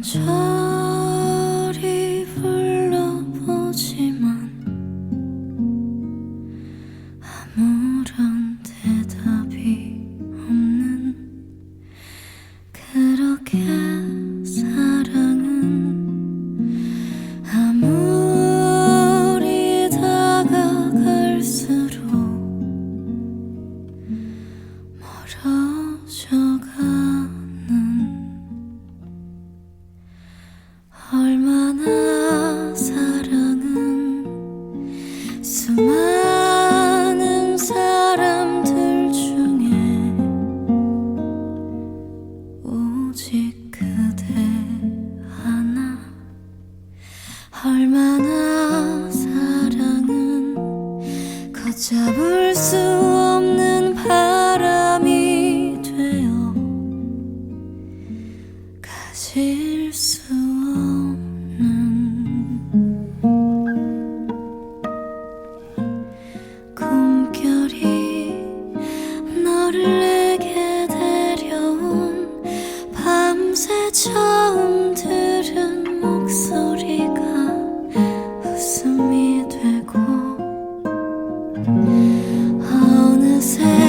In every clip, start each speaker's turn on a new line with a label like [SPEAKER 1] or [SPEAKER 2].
[SPEAKER 1] 간절히 불러보지만 아무런 대답이 없는 그렇게 처음 들은 목소리가 웃음이 되고 어느새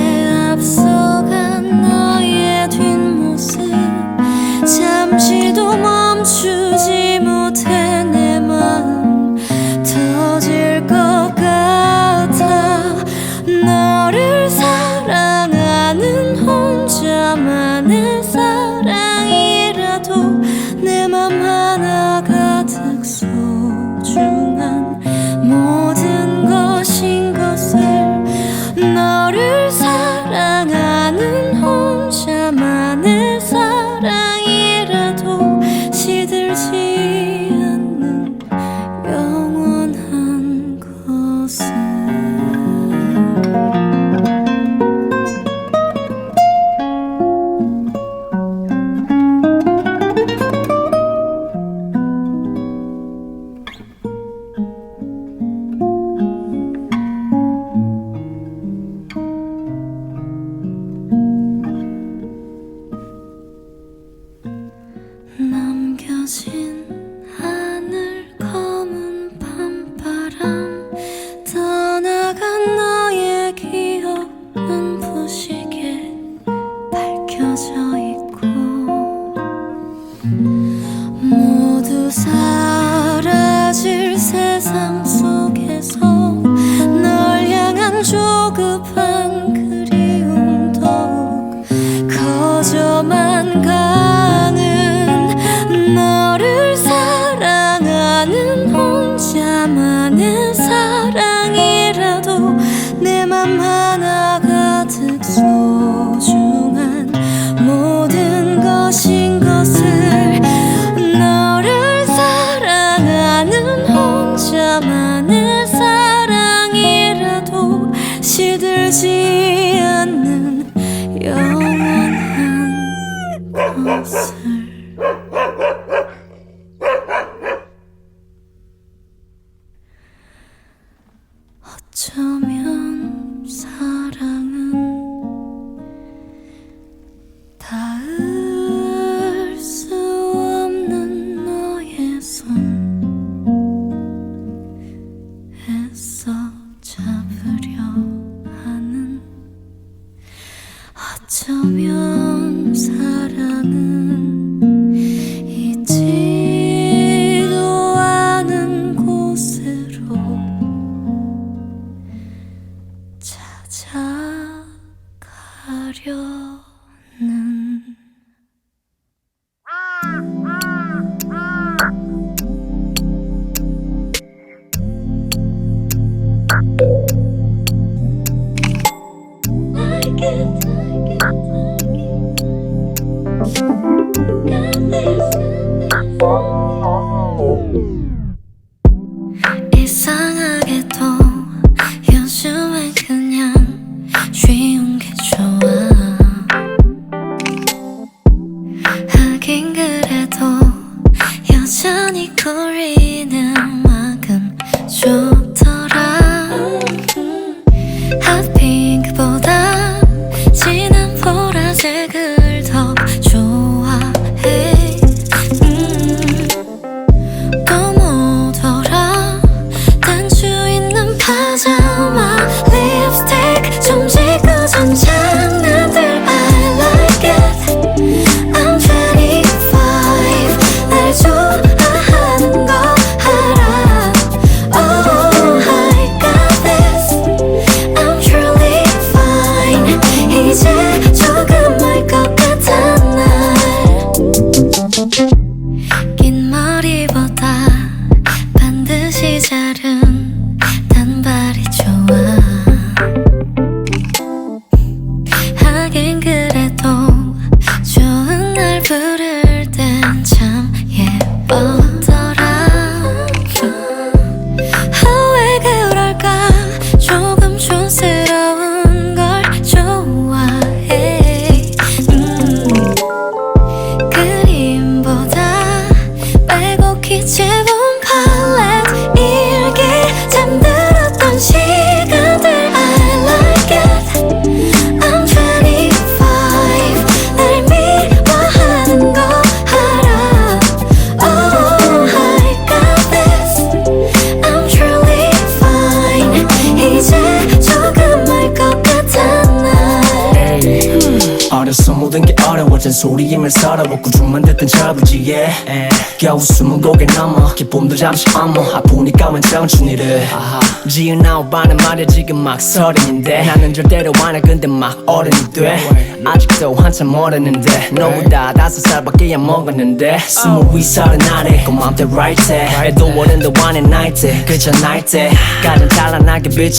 [SPEAKER 1] 모두 사랑 Yes. 어쩌면 사랑은 있지도 않은 곳으로 찾아가려는 좀 긴 머리보다 반드시 자른 단발이 좋아. 하긴 그래도 좋은 날 부르
[SPEAKER 2] 어려서 모든 게 어려워진 소리임을 서러워 꾸준만 듣던 저부지에 겨우 숨은 고개 넘어. 기쁨도 잠시 어머 아프니까 웬 청춘이를. 지은 아홉 반은 말야 지금 막 서른인데. 나는 절대로 안해. 근데 막 어른이 돼. 아직도 한참 모르는데. 너보다 다섯 살밖에 안 먹었는데. 스무 위 서른 아래 고맘때 right 때 애도 어른도 안해 나이 때 그저 때 가장 찬란하게 빛